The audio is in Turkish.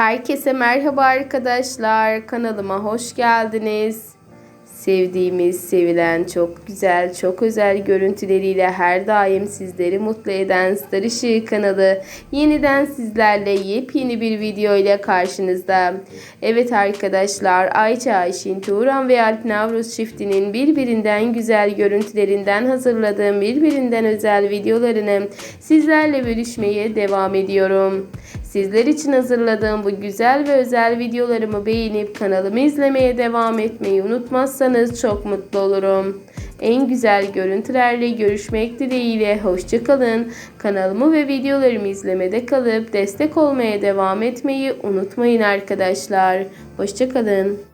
Herkese merhaba arkadaşlar. Kanalıma hoş geldiniz. Sevdiğimiz, sevilen, çok güzel, çok özel görüntüleriyle her daim sizleri mutlu eden Star Işığı kanalı yeniden sizlerle yepyeni bir video ile karşınızda. Evet arkadaşlar, Ayça Ayşin, Turan ve Alp Navruz çiftinin birbirinden güzel görüntülerinden hazırladığım birbirinden özel videolarını sizlerle bölüşmeye devam ediyorum. Sizler için hazırladığım bu güzel ve özel videolarımı beğenip kanalımı izlemeye devam etmeyi unutmazsanız çok mutlu olurum. En güzel görüntülerle görüşmek dileğiyle hoşçakalın. Kanalımı ve videolarımı izlemede kalıp destek olmaya devam etmeyi unutmayın arkadaşlar. Hoşçakalın.